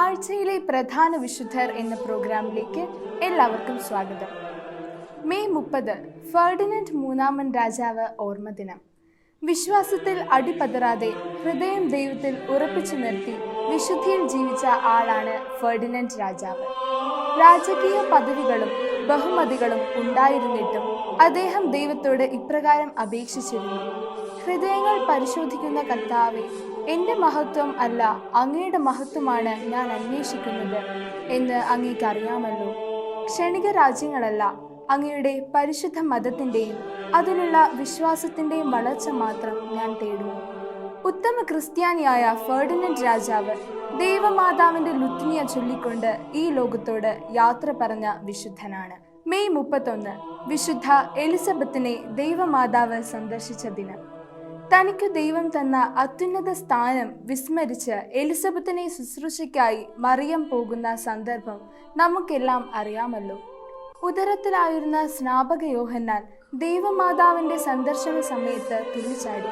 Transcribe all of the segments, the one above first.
ആഴ്ചയിലെ പ്രധാന വിശുദ്ധർ എന്ന പ്രോഗ്രാമിലേക്ക് എല്ലാവർക്കും സ്വാഗതം. മെയ് മുപ്പത് ഫെർഡിനൻഡ് മൂന്നാമൻ രാജാവ് ഓർമ്മദിനം വിശ്വാസത്തിൽ അടിപതറാതെ ഹൃദയം ദൈവത്തിൽ ഉറപ്പിച്ചു നിർത്തി വിശുദ്ധിയിൽ ജീവിച്ച ആളാണ് ഫെർഡിനൻഡ് രാജാവ്. രാജകീയ പദവികളും ബഹുമതികളും ഉണ്ടായിരുന്നിട്ടും അദ്ദേഹം ദൈവത്തോട് ഇപ്രകാരം അപേക്ഷിച്ചിരുന്നു. ഹൃദയങ്ങൾ പരിശോധിക്കുന്ന കർത്താവെ എന്റെ മഹത്വം അല്ല അങ്ങയുടെ മഹത്വമാണ് ഞാൻ അന്വേഷിക്കുന്നത് എന്ന് അങ്ങേക്ക് അറിയാമല്ലോ. ക്ഷണിക രാജ്യങ്ങളല്ല അങ്ങയുടെ പരിശുദ്ധ മതത്തിന്റെയും അതിനുള്ള വിശ്വാസത്തിന്റെയും വളർച്ച മാത്രം ഞാൻ തേടുന്നു. ഉത്തമ ക്രിസ്ത്യാനിയായ ഫെർഡിനൻഡ് രാജാവ് ദൈവമാതാവിന്റെ ലുത്തിനിയ ചൊല്ലിക്കൊണ്ട് ഈ ലോകത്തോട് യാത്ര പറഞ്ഞ വിശുദ്ധനാണ്. മെയ് മുപ്പത്തൊന്ന് വിശുദ്ധ എലിസബത്തിനെ ദൈവമാതാവ് സന്ദർശിച്ച ദിനം. തനിക്ക് ദൈവം തന്ന അത്യുന്നത സ്ഥാനം വിസ്മരിച്ച് എലിസബത്തിനെ ശുശ്രൂഷയ്ക്കായി മറിയം പോകുന്ന സന്ദർഭം നമുക്കെല്ലാം അറിയാമല്ലോ. ഉദരത്തിലായിരുന്ന സ്നാപക യോഹന്നാൻ ദൈവമാതാവിന്റെ സന്ദർശന സമയത്ത് തുള്ളിച്ചാടി.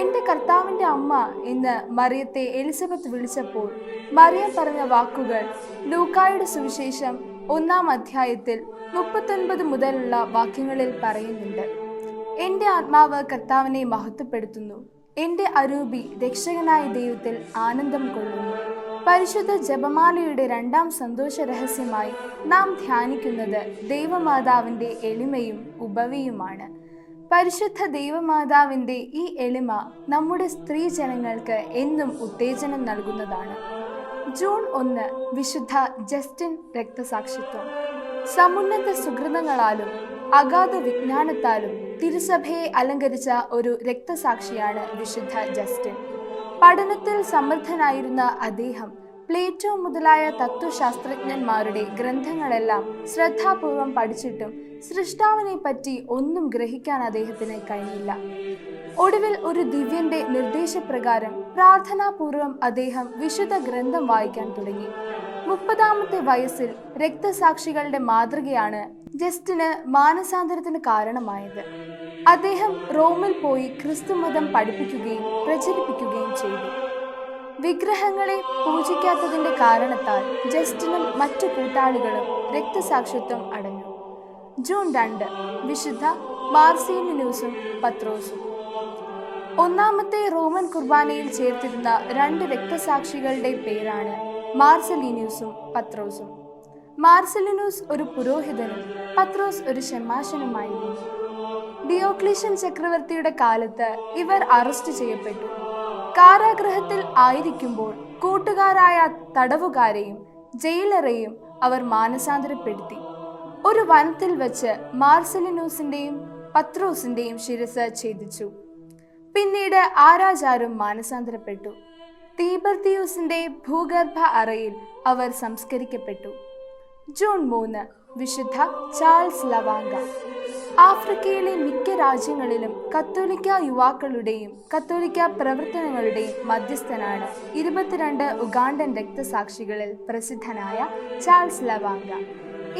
എന്റെ കർത്താവിന്റെ അമ്മ എന്ന് മറിയത്തെ എലിസബത്ത് വിളിച്ചപ്പോൾ മറിയം പറഞ്ഞ വാക്കുകൾ ലൂക്കായുടെ സുവിശേഷം ഒന്നാം അധ്യായത്തിൽ മുപ്പത്തൊൻപത് മുതലുള്ള വാക്യങ്ങളിൽ പറയുന്നുണ്ട്. എന്റെ ആത്മാവ് കർത്താവിനെ മഹത്വപ്പെടുത്തുന്നു. എന്റെ അരൂപി രക്ഷകനായ ദൈവത്തിൽ ആനന്ദം കൊള്ളുന്നു. പരിശുദ്ധ ജപമാലയുടെ രണ്ടാം സന്തോഷ രഹസ്യമായി നാം ധ്യാനിക്കുന്നത് ദൈവമാതാവിന്റെ എളിമയും ഉപവിയുമാണ് പരിശുദ്ധ ദൈവമാതാവിന്റെ ഈ എളിമ നമ്മുടെ സ്ത്രീ ജനങ്ങൾക്ക് എന്നും ഉത്തേജനം നൽകുന്നതാണ്. ജൂൺ ഒന്ന് വിശുദ്ധ ജസ്റ്റിൻ രക്തസാക്ഷിത്വം. സമുന്നത സുഹൃതങ്ങളാലും അഗാധ വിജ്ഞാനത്താലും തിരുസഭയെ അലങ്കരിച്ച ഒരു രക്തസാക്ഷിയാണ് വിശുദ്ധ ജസ്റ്റിൻ. പഠനത്തിൽ സമർത്ഥനായിരുന്ന അദ്ദേഹം പ്ലേറ്റോ മുതലായ തത്വശാസ്ത്രജ്ഞന്മാരുടെ ഗ്രന്ഥങ്ങളെല്ലാം ശ്രദ്ധാപൂർവം പഠിച്ചിട്ടും സൃഷ്ടാവിനെ പറ്റി ഒന്നും ഗ്രഹിക്കാൻ അദ്ദേഹത്തിന് കഴിഞ്ഞില്ല. ഒടുവിൽ ഒരു ദിവ്യന്റെ നിർദ്ദേശപ്രകാരം പ്രാർത്ഥനാപൂർവം അദ്ദേഹം വിശുദ്ധ ഗ്രന്ഥം വായിക്കാൻ തുടങ്ങി. മുപ്പതാമത്തെ വയസ്സിൽ രക്തസാക്ഷികളുടെ മാതൃകയാണ് ജസ്റ്റിന് മാനസാന്തരത്തിന് കാരണമായത്. അദ്ദേഹം റോമിൽ പോയി ക്രിസ്തുമതം പഠിപ്പിക്കുകയും പ്രചരിപ്പിക്കുകയും ചെയ്തു. വിഗ്രഹങ്ങളെ പൂജിക്കാത്തതിന്റെ കാരണത്താൽ ജസ്റ്റിനും മറ്റു കൂട്ടാളികളും രക്തസാക്ഷിത്വം അടഞ്ഞു. ജൂൺ രണ്ട് വിശുദ്ധ മാർസീലിനൂസും പത്രോസും. ഒന്നാമത്തെ റോമൻ കുർബാനയിൽ ചേർത്തിരുന്ന രണ്ട് രക്തസാക്ഷികളുടെ പേരാണ് മാർസലീനിയൂസും പത്രോസും. മാർസലിനൂസ് ഒരു പുരോഹിതനും പത്രോസ് ഒരു ഷെമാശനുമായിരുന്നു. ഡിയോക്ലീഷ്യൻ ചക്രവർത്തിയുടെ കാലത്ത് ഇവർ അറസ്റ്റ് ചെയ്യപ്പെട്ടു. കാരാഗ്രഹത്തിൽ ആയിരിക്കുമ്പോൾ കൂട്ടുകാരായ തടവുകാരെയും ജയിലറെയും അവർ മാനസാന്തരപ്പെടുത്തി. ഒരു വനത്തിൽ വച്ച് മാർസലിനൂസിന്റെയും പത്രോസിന്റെയും ശിരസ് ഛേദിച്ചു. പിന്നീട് ആരാചാരും മാനസാന്തരപ്പെട്ടു. തീബർത്തിയൂസിന്റെ ഭൂഗർഭ അറയിൽ അവർ സംസ്കരിക്കപ്പെട്ടു. ജൂൺ മൂന്ന് വിശുദ്ധ ചാൾസ് ലവാങ്ക ആഫ്രിക്കയിലെ മിക്ക രാജ്യങ്ങളിലും കത്തോലിക്ക യുവാക്കളുടെയും കത്തോലിക്ക പ്രവർത്തനങ്ങളുടെയും മധ്യസ്ഥനാണ് ഇരുപത്തിരണ്ട് ഉഗാണ്ടൻ രക്തസാക്ഷികളിൽ പ്രസിദ്ധനായ ചാൾസ് ലവാങ്ക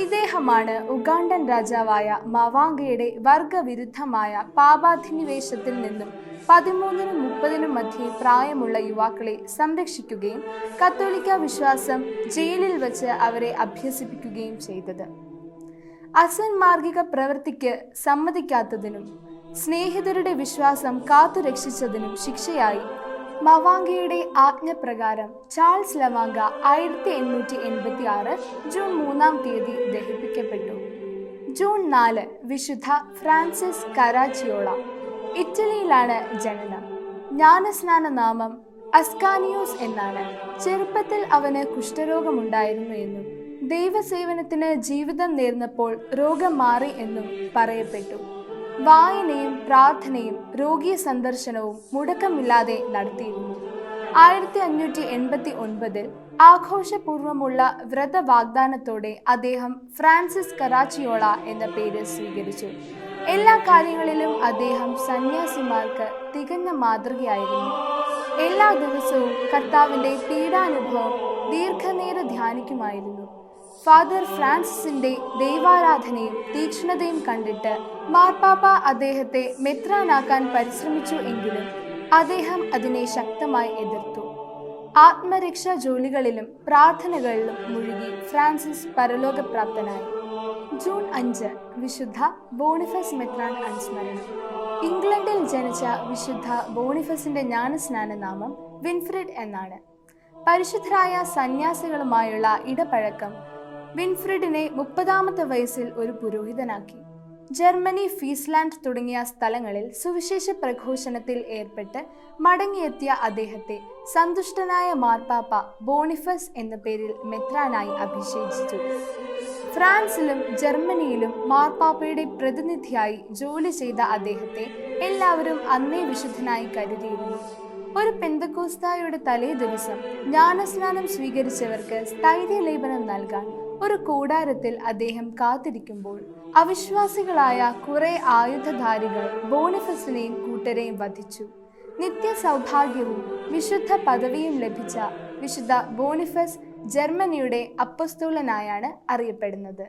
ഇദ്ദേഹമാണ് ഉഗാണ്ടൻ രാജാവായ മവാങ്കയുടെ വർഗവിരുദ്ധമായ പാപാധിനിവേശത്തിൽ നിന്നും പതിമൂന്നിനും മുപ്പതിനും മധ്യേ പ്രായമുള്ള യുവാക്കളെ സംരക്ഷിക്കുകയും കത്തോലിക്ക വിശ്വാസം ജയിലിൽ വച്ച് അവരെ അഭ്യസിപ്പിക്കുകയും ചെയ്തത്. അസന്മാർഗിക പ്രവൃത്തിക്ക് സമ്മതിക്കാത്തതിനും സ്നേഹിതരുടെ വിശ്വാസം കാത്തുരക്ഷിച്ചതിനും ശിക്ഷയായി മവാങ്കയുടെ ആജ്ഞപ്രകാരം ചാൾസ് ലവാങ്ക ആയിരത്തി എണ്ണൂറ്റി എൺപത്തി ആറ് ജൂൺ മൂന്നാം തീയതി ദഹിപ്പിക്കപ്പെട്ടു. ജൂൺ നാല് വിശുദ്ധ ഫ്രാൻസിസ് കരാച്ചിയോള ഇറ്റലിയിലാണ് ജനനം. ജ്ഞാനസ്നാന നാമം അസ്കാനിയോസ് എന്നാണ്. ചെറുപ്പത്തിൽ അവന് കുഷ്ഠരോഗമുണ്ടായിരുന്നു എന്നും ദൈവസേവനത്തിന് ജീവിതം നേർന്നപ്പോൾ രോഗം മാറി എന്നും പറയപ്പെട്ടു. വായനയും പ്രാർത്ഥനയും രോഗിയ സന്ദർശനവും മുടക്കമില്ലാതെ നടത്തിയിരുന്നു. ആയിരത്തി അഞ്ഞൂറ്റി എൺപത്തി ഒൻപതിൽ ആഘോഷപൂർവമുള്ള വ്രത വാഗ്ദാനത്തോടെ അദ്ദേഹം ഫ്രാൻസിസ് കറാച്ചിയോള എന്ന പേര് സ്വീകരിച്ചു. എല്ലാ കാര്യങ്ങളിലും അദ്ദേഹം സന്യാസിമാർക്ക് തികഞ്ഞ മാതൃകയായിരുന്നു. എല്ലാ ദിവസവും കർത്താവിന്റെ പീഡാനുഭവം ദീർഘനേര ധ്യാനിക്കുമായിരുന്നു. ഫാദർ ഫ്രാൻസിസിന്റെ ദൈവാരാധനയും തീക്ഷ്ണതയും കണ്ടിട്ട് മാർപ്പാപ്പ അദ്ദേഹത്തെ മെത്രാനാക്കാൻ പരിശ്രമിച്ചു എങ്കിലും അദ്ദേഹം അതിനെ ശക്തമായി എതിർത്തു. ആത്മരക്ഷാ ജോലികളിലും പ്രാർത്ഥനകളിലും മുഴുകി ഫ്രാൻസിസ് പരലോകപ്രാപ്തനായി. ജൂൺ അഞ്ച് വിശുദ്ധ ബോണിഫസ് മെത്രാൻ അനുസ്മരണം. ഇംഗ്ലണ്ടിൽ ജനിച്ച വിശുദ്ധ ബോണിഫസിന്റെ ജ്ഞാനസ്നാന നാമം വിൻഫ്രിഡ് എന്നാണ്. പരിശുദ്ധരായ സന്യാസികളുമായുള്ള ഇടപഴക്കം വിൻഫ്രിഡിനെ മുപ്പതാമത്തെ വയസ്സിൽ ഒരു പുരോഹിതനാക്കി. ജർമ്മനി ഫീസ്ലാൻഡ് തുടങ്ങിയ സ്ഥലങ്ങളിൽ സുവിശേഷ പ്രഘോഷണത്തിൽ ഏർപ്പെട്ട് മടങ്ങിയെത്തിയ അദ്ദേഹത്തെ സന്തുഷ്ടനായ മാർപ്പാപ്പ ബോണിഫസ് എന്ന പേരിൽ മെത്രാനായി അഭിഷേചിച്ചു. ഫ്രാൻസിലും ജർമ്മനിയിലും മാർപ്പാപ്പയുടെ പ്രതിനിധിയായി ജോലി ചെയ്ത അദ്ദേഹത്തെ എല്ലാവരും അന്നേ വിശുദ്ധനായി കരുതിയിരുന്നു. ഒരു പെന്തക്കോസ്തായുടെ തലേ ദിവസം ജ്ഞാനസ്നാനം സ്വീകരിച്ചവർക്ക് സ്ഥൈര്യലേപനം നൽകാൻ ഒരു കൂടാരത്തിൽ അദ്ദേഹം കാത്തിരിക്കുമ്പോൾ അവിശ്വാസികളായ കുറെ ആയുധധാരികൾ ബോണിഫസിനെയും കൂട്ടരെയും വധിച്ചു. നിത്യ സൗഭാഗ്യവും വിശുദ്ധ പദവിയും ലഭിച്ച വിശുദ്ധ ബോണിഫസ് ജർമ്മനിയുടെ അപ്പസ്തോലനായാണ് അറിയപ്പെടുന്നത്.